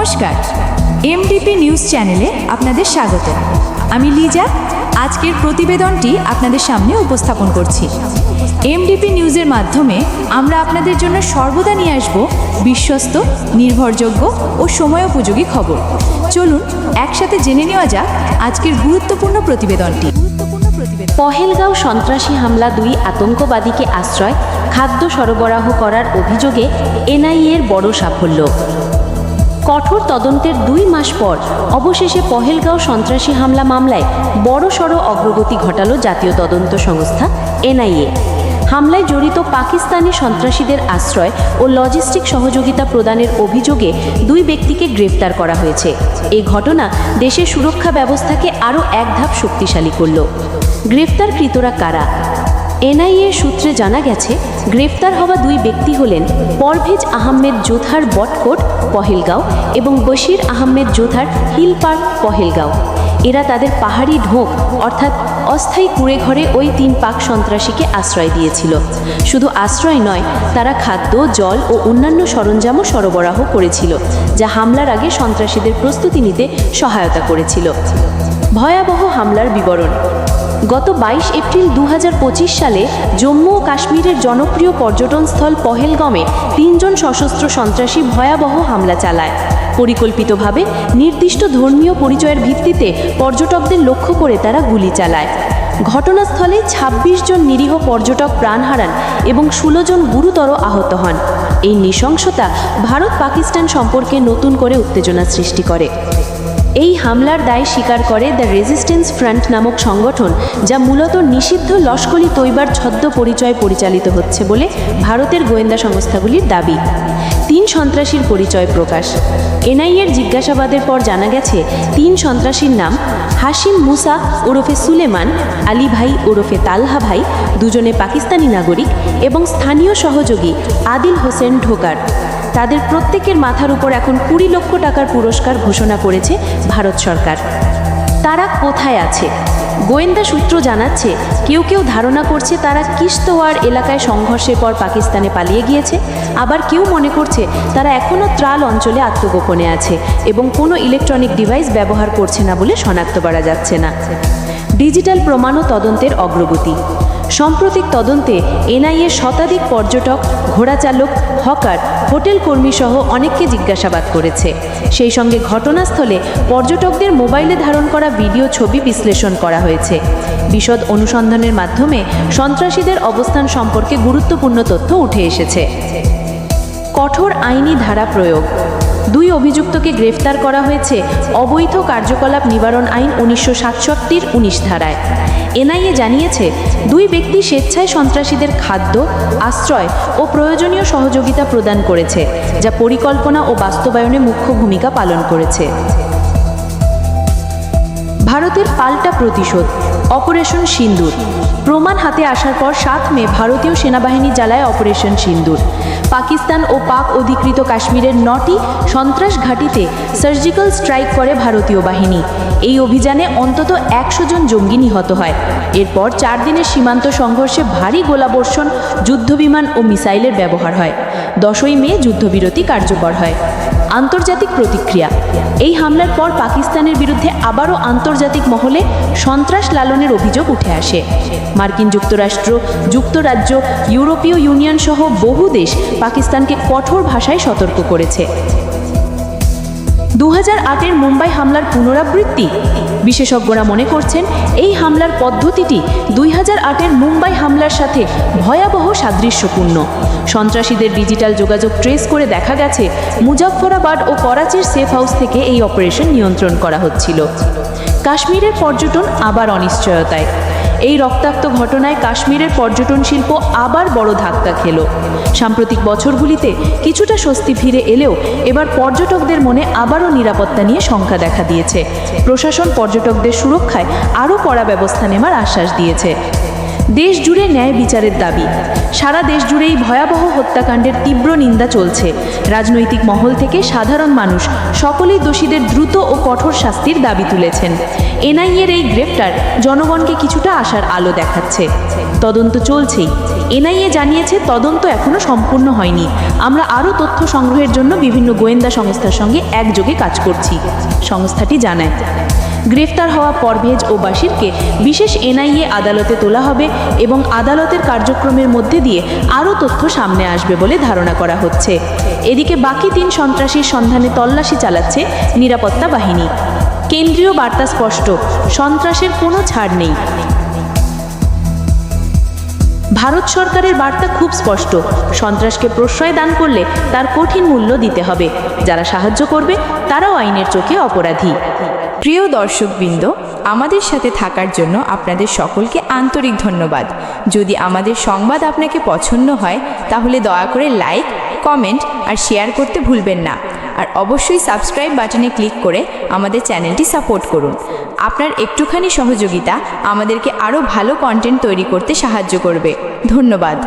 নমস্কার। MDP news চ্যানেলে আপনাদের স্বাগত। আমি লিজা। আজকের প্রতিবেদনটি আপনাদের সামনে উপস্থাপন করছি। এমডিপি নিউজের মাধ্যমে আমরা আপনাদের জন্য সর্বদা নিয়ে আসব বিশ্বস্ত, নির্ভরযোগ্য ও সময়োপযোগী খবর। চলুন, একসাথে জেনে নেওয়া যাক আজকের গুরুত্বপূর্ণ প্রতিবেদনটি। পহেলগাঁও সন্ত্রাসী হামলা দুই আতঙ্কবাদীকে আশ্রয়, খাদ্য সরবরাহ করার অভিযোগে এনআইএর বড় সাফল্য। কঠোর তদন্তের দুই মাস পর অবশেষে পহেলগাঁও সন্ত্রাসী হামলা মামলায় বড়সড় অগ্রগতি ঘটালো জাতীয় তদন্ত সংস্থা, এনআইএ। হামলায় জড়িত পাকিস্তানি সন্ত্রাসীদের আশ্রয় ও লজিস্টিক সহযোগিতা প্রদানের অভিযোগে দুই ব্যক্তিকে গ্রেফতার করা হয়েছে। এই ঘটনা দেশের সুরক্ষা ব্যবস্থাকে আরও এক ধাপ শক্তিশালী করল। গ্রেফতারকৃতরা কারা? এনআইএ সূত্রে জানা গেছে গ্রেফতার হওয়া দুই ব্যক্তি হলেন পরভেজ আহমেদ জোথার বটকোট, পহেলগাঁও এবং বশির আহমেদ জোথার হিল পার্ক, পহেলগাঁও। এরা তাদের পাহাড়ি ঢোক, অর্থাৎ অস্থায়ী কুড়ে ঘরে ওই তিন পাক সন্ত্রাসীকে আশ্রয় দিয়েছিল। শুধু আশ্রয় নয়, তারা খাদ্য, জল ও অন্যান্য সরঞ্জামও সরবরাহ করেছিল, যা হামলার আগে সন্ত্রাসীদের প্রস্তুতি নিতে সহায়তা করেছিল। ভয়াবহ হামলার বিবরণ। গত বাইশ এপ্রিল দু হাজার পঁচিশ সালে জম্মু ও কাশ্মীরের জনপ্রিয় পর্যটনস্থল পহেলগমে তিনজন সশস্ত্র সন্ত্রাসী ভয়াবহ হামলা চালায়। পরিকল্পিতভাবে নির্দিষ্ট ধর্মীয় পরিচয়ের ভিত্তিতে পর্যটকদের লক্ষ্য করে তারা গুলি চালায়। ঘটনাস্থলে ২৬ জন নিরীহ পর্যটক প্রাণ হারান এবং ষোলো জন গুরুতর আহত হন। এই নৃশংসতা ভারত পাকিস্তান সম্পর্কে নতুন করে উত্তেজনা সৃষ্টি করে। এই হামলার দায় স্বীকার করে দ্য রেজিস্ট্যান্স ফ্রন্ট নামক সংগঠন, যা মূলত নিষিদ্ধ লস্করি তৈবার ছদ্ম পরিচয় পরিচালিত হচ্ছে বলে ভারতের গোয়েন্দা সংস্থাগুলির দাবি। তিন সন্ত্রাসীর পরিচয় প্রকাশ। এনআইএর জিজ্ঞাসাবাদের পর জানা গেছে, তিন সন্ত্রাসীর নাম হাসিম মুসা ওরফে সুলেমান, আলী ভাই ওরফে তালহা ভাই, দুজনে পাকিস্তানি নাগরিক এবং স্থানীয় সহযোগী আদিল হোসেন ঢোকার। তাদের প্রত্যেকের মাথার উপর এখন কুড়ি লক্ষ টাকার পুরস্কার ঘোষণা করেছে ভারত সরকার। তারা কোথায় আছে? গোয়েন্দা সূত্র জানাচ্ছে, কেউ কেউ ধারণা করছে তারা কিশতোয়ার এলাকায় সংঘর্ষের পর পাকিস্তানে পালিয়ে গিয়েছে। আবার কেউ মনে করছে তারা এখনও ত্রাল অঞ্চলে আত্মগোপনে আছে এবং কোনো ইলেকট্রনিক ডিভাইস ব্যবহার করছে না বলে শনাক্ত করা যাচ্ছে না। ডিজিটাল প্রমাণ ও তদন্তের অগ্রগতি। সাম্প্রতিক তদন্তে এনআইএ শতাধিক পর্যটক, ঘোড়াচালক, হকার, হোটেল কর্মী সহ অনেককে জিজ্ঞাসাবাদ করেছে। সেই সঙ্গে ঘটনাস্থলে পর্যটকদের মোবাইলে ধারণ করা ভিডিও ছবি বিশ্লেষণ করা হয়েছে। বিশদ অনুসন্ধানের মাধ্যমে সন্ত্রাসীদের অবস্থান সম্পর্কে গুরুত্বপূর্ণ তথ্য উঠে এসেছে। কঠোর আইনি ধারা প্রয়োগ দুই অভিযুক্তকে গ্রেফতার করা হয়েছে অবৈধ কার্যকলাপ নিবারণ আইন উনিশশো সাতষট্টির উনিশ ধারায়। এনআইএ জানিয়েছে, দুই ব্যক্তি স্বেচ্ছায় সন্ত্রাসীদের খাদ্য, আশ্রয় ও প্রয়োজনীয় সহযোগিতা প্রদান করেছে, যা পরিকল্পনা ও বাস্তবায়নে মুখ্য ভূমিকা পালন করেছে। ভারতের পাল্টা প্রতিশোধ, অপারেশন সিন্দুর। প্রমাণ হাতে আসার পর সাত মে ভারতীয় সেনাবাহিনী জ্বালায় অপারেশন সিন্দুর। পাকিস্তান ও পাক অধিকৃত কাশ্মীরের নটি সন্ত্রাস ঘাঁটিতে সার্জিক্যাল স্ট্রাইক করে ভারতীয় বাহিনী। এই অভিযানে অন্তত একশো জন জঙ্গি নিহত হয়। এরপর চার দিনের সীমান্ত সংঘর্ষে ভারী গোলাবর্ষণ, যুদ্ধবিমান ও মিসাইলের ব্যবহার হয়। দশই মে যুদ্ধবিরতি কার্যকর হয়। আন্তর্জাতিক প্রতিক্রিয়া। এই হামলার পর পাকিস্তানের বিরুদ্ধে আবারও আন্তর্জাতিক মহলে সন্ত্রাস লালনের অভিযোগ উঠে আসে। মার্কিন যুক্তরাষ্ট্র, যুক্তরাজ্য, ইউরোপীয় ইউনিয়ন সহ বহু দেশ পাকিস্তানকে কঠোর ভাষায় সতর্ক করেছে। দু হাজার আটের মুম্বাই হামলার পুনরাবৃত্তি। বিশেষজ্ঞরা মনে করছেন এই হামলার পদ্ধতিটি দুই হাজার আটের মুম্বাই হামলার সাথে ভয়াবহ সাদৃশ্যপূর্ণ। সন্ত্রাসীদের ডিজিটাল যোগাযোগ ট্রেস করে দেখা গেছে, মুজাফফরাবাদ ও করাচির সেফ হাউস থেকে এই অপারেশন নিয়ন্ত্রণ করা হচ্ছিল। কাশ্মীরের পর্যটন আবার অনিশ্চয়তায়। এই রক্তাক্ত ঘটনায় কাশ্মীরের পর্যটন শিল্প আবার বড় ধাক্কা খেল। সাম্প্রতিক বছরগুলিতে কিছুটা স্বস্তি ফিরে এলেও এবার পর্যটকদের মনে আবারও নিরাপত্তা নিয়ে শঙ্কা দেখা দিয়েছে। প্রশাসন পর্যটকদের সুরক্ষায় আরও কড়া ব্যবস্থা নেওয়ার আশ্বাস দিয়েছে। দেশ জুড়ে ন্যায় বিচারের দাবি। সারা দেশ জুড়েই ভয়াবহ হত্যাকাণ্ডের তীব্র নিন্দা চলছে। রাজনৈতিক মহল থেকে সাধারণ মানুষ, সকলেই দোষীদের দ্রুত ও কঠোর শাস্তির দাবি তুলেছেন। এনআইএর এই গ্রেপ্তার জনগণকে কিছুটা আশার আলো দেখাচ্ছে। তদন্ত চলছেই। এনআইএ জানিয়েছে তদন্ত এখনও সম্পূর্ণ হয়নি। আমরা আরও তথ্য সংগ্রহের জন্য বিভিন্ন গোয়েন্দা সংস্থার সঙ্গে একযোগে কাজ করছি, সংস্থাটি জানায়। গ্রেফতার হওয়া পরভেজ ও বাসিরকে বিশেষ এনআইএ আদালতে তোলা হবে এবং আদালতের কার্যক্রমের মধ্যে দিয়ে আরও তথ্য সামনে আসবে বলে ধারণা করা হচ্ছে। এদিকে বাকি তিন সন্ত্রাসীর সন্ধানে তল্লাশি চালাচ্ছে নিরাপত্তা বাহিনী। কেন্দ্রীয় বার্তা স্পষ্ট, সন্ত্রাসের কোনো ছাড় নেই। ভারত সরকারের বার্তা খুব স্পষ্ট। সন্ত্রাসকে প্রশ্রয় দান করলে তার কঠিন মূল্য দিতে হবে। যারা সাহায্য করবে, তারাও আইনের চোখে অপরাধী। প্রিয় দর্শকবৃন্দ, আমাদের সাথে থাকার জন্য আপনাদের সকলকে আন্তরিক ধন্যবাদ। যদি আমাদের সংবাদ আপনাকে পছন্দ হয়, তাহলে দয়া করে লাইক, কমেন্ট আর শেয়ার করতে ভুলবেন না। আর অবশ্যই সাবস্ক্রাইব বাটনে ক্লিক করে আমাদের চ্যানেলটি সাপোর্ট করুন। আপনার একটুখানি সহযোগিতা আমাদেরকে আরও ভালো কন্টেন্ট তৈরি করতে সাহায্য করবে। ধন্যবাদ।